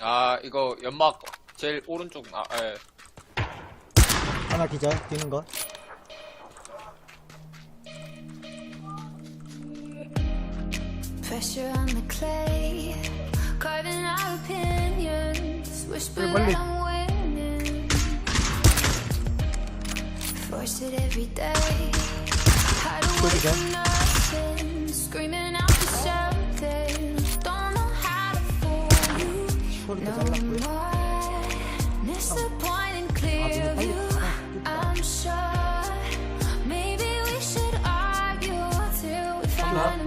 아 이거 연막 제일 오른쪽 아 예. 하나 기절 뛰는 거 Pressure on the clay, carving our opinions. Whisper 빨리. that I'm winning. Force it every day. Hide away Pretty good. from nothing, screaming 소리 no 잘랐고요 more. Miss the point in clear 빨리 view. 가라. I'm sure maybe we should argue till we find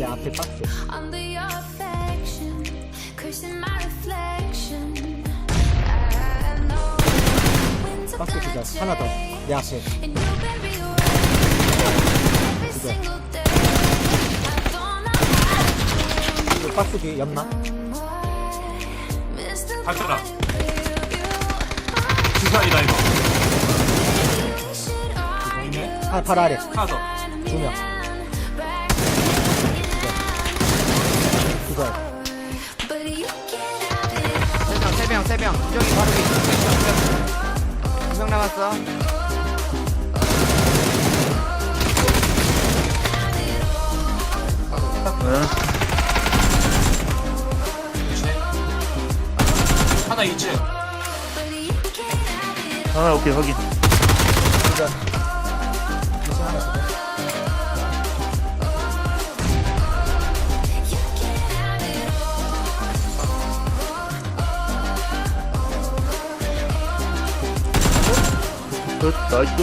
내 앞에 박스 박스 기절 하나 더 내 앞에 to 그리고 박스 뒤에 clear view. 주사이다 이거 하나 바로 아래 하나 더 두 명 구정이 바로 밑에 두명 남았어. 하나 2층 But you can't have it all. 아 오케이 확인. 하나 끝 나이스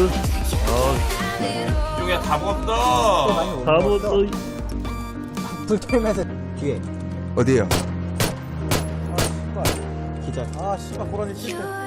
아 많이 다음 올라왔어 어이 불 털면서 뒤에 어디에요? 아 씨발 기절 아 씨발 고라니 in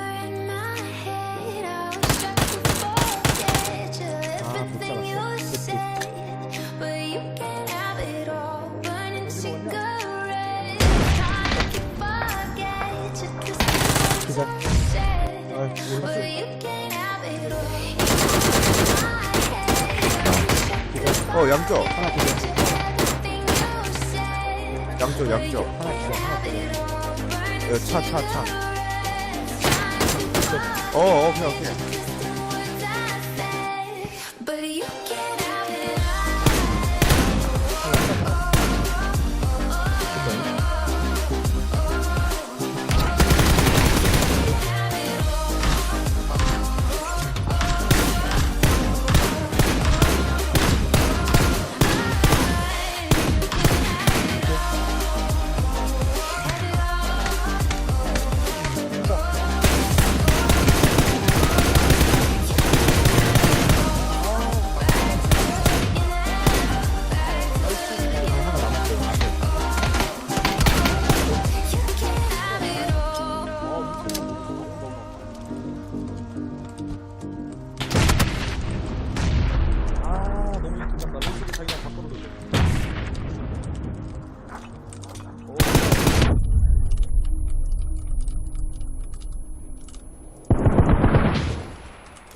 어 양쪽. 하나 기절. 양쪽 양쪽. 하나 기절 하나 기절 여기 차차차 어 오케이 오케이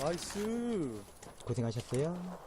나이스. 고생하셨어요